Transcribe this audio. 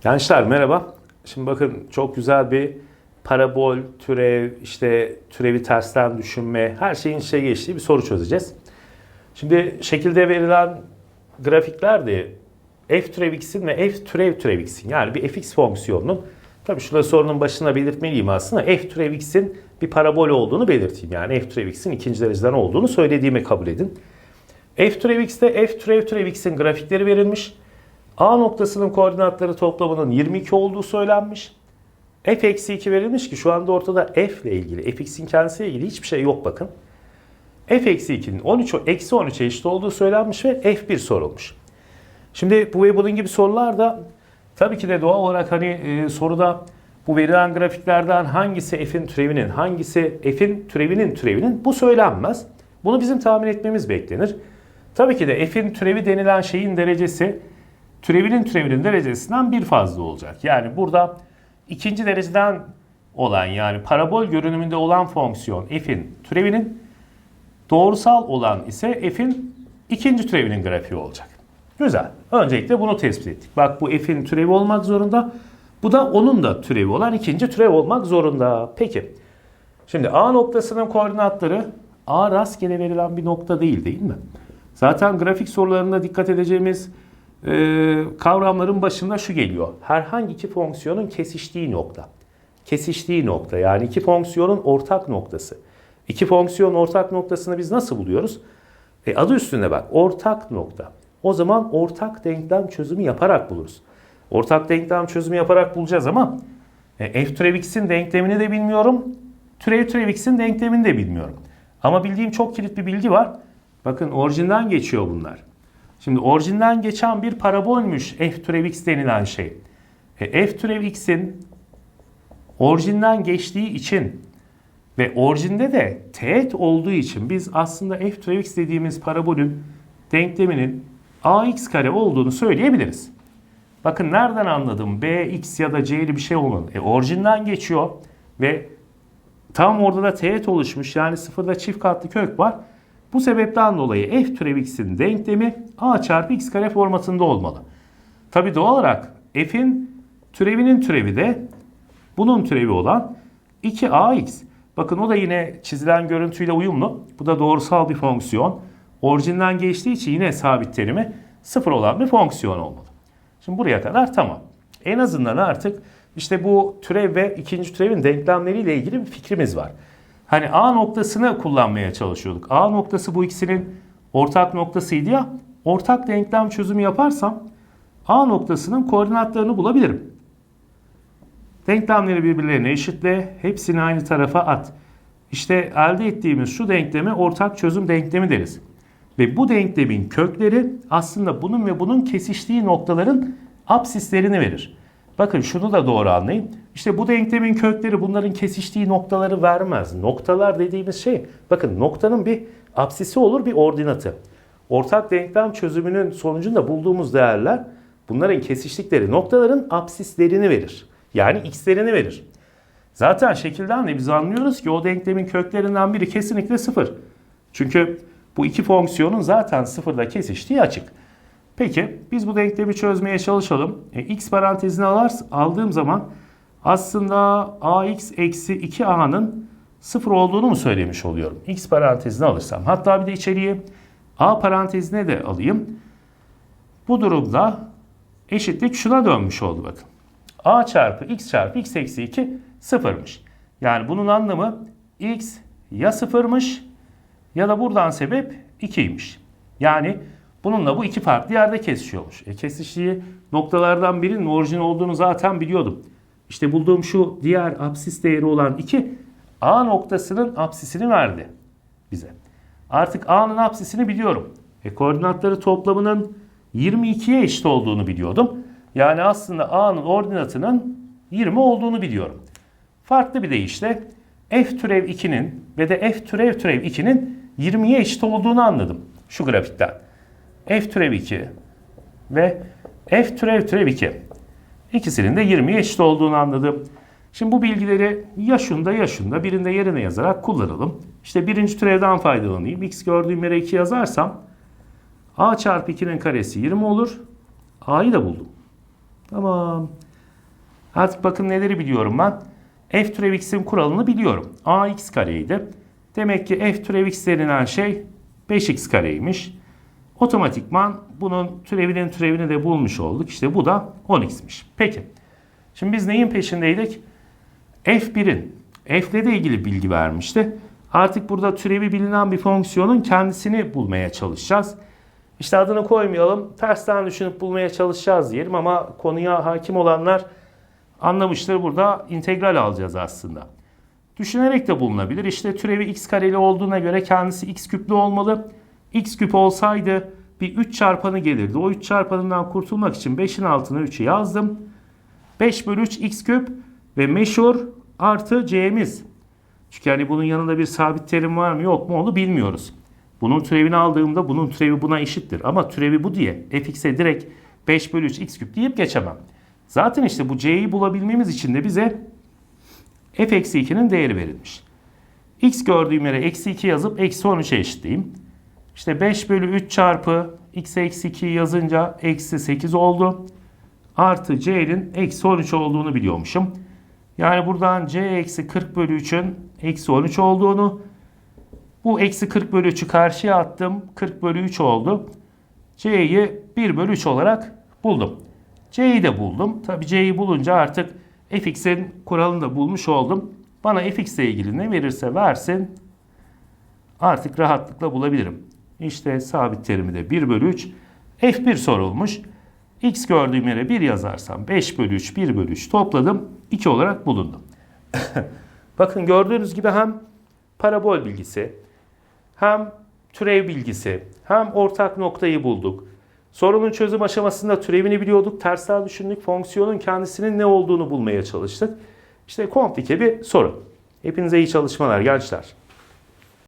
Gençler merhaba. Şimdi bakın çok güzel bir parabol, türev, işte türevi tersten düşünme, her şeyin içe geçtiği bir soru çözeceğiz. Şimdi şekilde verilen grafiklerde f türev x'in ve f türev türev x'in yani bir fx fonksiyonunun tabii şurada sorunun başına belirtmeliyim aslında f türev x'in bir parabol olduğunu belirteyim. Yani f türev x'in ikinci dereceden olduğunu söylediğimi kabul edin. f türev x'te f türev türev x'in grafikleri verilmiş. A noktasının koordinatları toplamının 22 olduğu söylenmiş. f eksi 2 verilmiş ki şu anda ortada f ile ilgili, fx'in kendisiyle ilgili hiçbir şey yok bakın. f eksi 2'nin 13, eksi 13'e eşit olduğu söylenmiş ve f1 sorulmuş. Şimdi bu ve bunun gibi sorular da tabii ki de doğal olarak hani e, soruda bu verilen grafiklerden hangisi f'in türevinin, hangisi f'in türevinin türevinin bu söylenmez. Bunu bizim tahmin etmemiz beklenir. Tabii ki de f'in türevi denilen şeyin derecesi türevinin türevinin derecesinden bir fazla olacak. Yani burada ikinci dereceden olan yani parabol görünümünde olan fonksiyon f'in türevinin doğrusal olan ise f'in ikinci türevinin grafiği olacak. Güzel. Öncelikle bunu tespit ettik. Bak bu f'in türevi olmak zorunda. Bu da onun da türevi olan ikinci türev olmak zorunda. Peki. Şimdi A noktasının koordinatları A rastgele verilen bir nokta değil değil mi? Zaten grafik sorularında dikkat edeceğimiz e, kavramların başında şu geliyor. Herhangi iki fonksiyonun kesiştiği nokta. Kesiştiği nokta yani iki fonksiyonun ortak noktası. İki fonksiyon ortak noktasını biz nasıl buluyoruz? E, adı üstünde bak ortak nokta. O zaman ortak denklem çözümü yaparak buluruz. Ortak denklem çözümü yaparak bulacağız ama e, f türev x'in denklemini de bilmiyorum. Türev türev x'in denklemini de bilmiyorum. Ama bildiğim çok kilit bir bilgi var. Bakın orijinden geçiyor bunlar. Şimdi orijinden geçen bir parabolmüş f türev x denilen şey. E, f türev x'in orijinden geçtiği için ve orijinde de teğet olduğu için biz aslında f türev x dediğimiz parabolün denkleminin ax kare olduğunu söyleyebiliriz. Bakın nereden anladım? bx ya da c'li bir şey olmadı. E, orijinden geçiyor ve tam orada da teğet oluşmuş. Yani sıfırda çift katlı kök var. Bu sebepten dolayı f türev x'in denklemi a çarpı x kare formatında olmalı. Tabi doğal olarak f'in türevinin türevi de bunun türevi olan 2ax. Bakın o da yine çizilen görüntüyle uyumlu. Bu da doğrusal bir fonksiyon. Orijinden geçtiği için yine sabit terimi sıfır olan bir fonksiyon olmalı. Şimdi buraya kadar tamam. En azından artık işte bu türev ve ikinci türevin denklemleriyle ilgili bir fikrimiz var. Hani A noktasını kullanmaya çalışıyorduk. A noktası bu ikisinin ortak noktasıydı ya. Ortak denklem çözümü yaparsam A noktasının koordinatlarını bulabilirim. Denklemleri birbirlerine eşitle, hepsini aynı tarafa at. İşte elde ettiğimiz şu denkleme ortak çözüm denklemi deriz. Ve bu denklemin kökleri aslında bunun ve bunun kesiştiği noktaların absislerini verir. Bakın şunu da doğru anlayın. İşte bu denklemin kökleri bunların kesiştiği noktaları vermez. Noktalar dediğimiz şey bakın noktanın bir absisi olur bir ordinatı. Ortak denklem çözümünün sonucunda bulduğumuz değerler bunların kesiştikleri noktaların absislerini verir. Yani x'lerini verir. Zaten şekilden de biz anlıyoruz ki o denklemin köklerinden biri kesinlikle sıfır. Çünkü bu iki fonksiyonun zaten sıfırda kesiştiği açık. Peki biz bu denklemi çözmeye çalışalım. E, x parantezine alar, aldığım zaman aslında ax eksi 2a'nın sıfır olduğunu mu söylemiş oluyorum? x parantezine alırsam. Hatta bir de içeriye a parantezine de alayım. Bu durumda eşitlik şuna dönmüş oldu bakın. a çarpı x çarpı x eksi 2 sıfırmış. Yani bunun anlamı x ya sıfırmış ya da buradan sebep 2'ymiş. Yani bununla bu iki farklı yerde kesişiyormuş. E kesiştiği noktalardan birinin orijin olduğunu zaten biliyordum. İşte bulduğum şu diğer apsis değeri olan 2 A noktasının apsisini verdi bize. Artık A'nın apsisini biliyorum. E koordinatları toplamının 22'ye eşit olduğunu biliyordum. Yani aslında A'nın ordinatının 20 olduğunu biliyorum. Farklı bir deyişle f türev 2'nin ve de f türev türev 2'nin 20'ye eşit olduğunu anladım şu grafikten. F türev 2 ve f türev türev 2. İkisinin de 20'ye eşit olduğunu anladım. Şimdi bu bilgileri ya şunda ya şunda birinde yerine yazarak kullanalım. İşte birinci türevden faydalanayım. x gördüğüm yere 2 yazarsam a çarpı 2'nin karesi 20 olur. a'yı da buldum. Tamam. Artık bakın neleri biliyorum ben. f türev x'in kuralını biliyorum. ax kareydi. Demek ki f türev x denilen şey 5x kareymiş. Otomatikman bunun türevinin türevini de bulmuş olduk. İşte bu da 10x'miş. Peki. Şimdi biz neyin peşindeydik? f1'in f ile de ilgili bilgi vermişti. Artık burada türevi bilinen bir fonksiyonun kendisini bulmaya çalışacağız. İşte adını koymayalım. Tersten düşünüp bulmaya çalışacağız diyelim ama konuya hakim olanlar anlamıştır. Burada integral alacağız aslında. Düşünerek de bulunabilir. İşte türevi x kareli olduğuna göre kendisi x küplü olmalı. X küp olsaydı bir 3 çarpanı gelirdi. O 3 çarpanından kurtulmak için 5'in altına 3'ü yazdım. 5 bölü 3 x küp ve meşhur artı c'miz. Çünkü hani bunun yanında bir sabit terim var mı yok mu onu bilmiyoruz. Bunun türevini aldığımda bunun türevi buna eşittir. Ama türevi bu diye fx'e direkt 5 bölü 3 x küp deyip geçemem. Zaten işte bu c'yi bulabilmemiz için de bize f eksi 2'nin değeri verilmiş. x gördüğüm yere eksi 2 yazıp eksi 13'e eşitleyeyim. İşte 5 bölü 3 çarpı x eksi 2 yazınca eksi 8 oldu. Artı c'nin eksi 13 olduğunu biliyormuşum. Yani buradan c eksi 40 bölü 3'ün eksi 13 olduğunu bu eksi 40 bölü 3'ü karşıya attım. 40 bölü 3 oldu. C'yi 1 bölü 3 olarak buldum. C'yi de buldum. Tabi C'yi bulunca artık fx'in kuralını da bulmuş oldum. Bana fx ile ilgili ne verirse versin artık rahatlıkla bulabilirim. İşte sabit terimi de 1 bölü 3. F1 sorulmuş. X gördüğüm yere 1 yazarsam 5 bölü 3, 1 bölü 3 topladım. 2 olarak bulundum. Bakın gördüğünüz gibi hem parabol bilgisi, hem türev bilgisi, hem ortak noktayı bulduk. Sorunun çözüm aşamasında türevini biliyorduk, tersten düşündük, fonksiyonun kendisinin ne olduğunu bulmaya çalıştık. İşte komplike bir soru. Hepinize iyi çalışmalar gençler.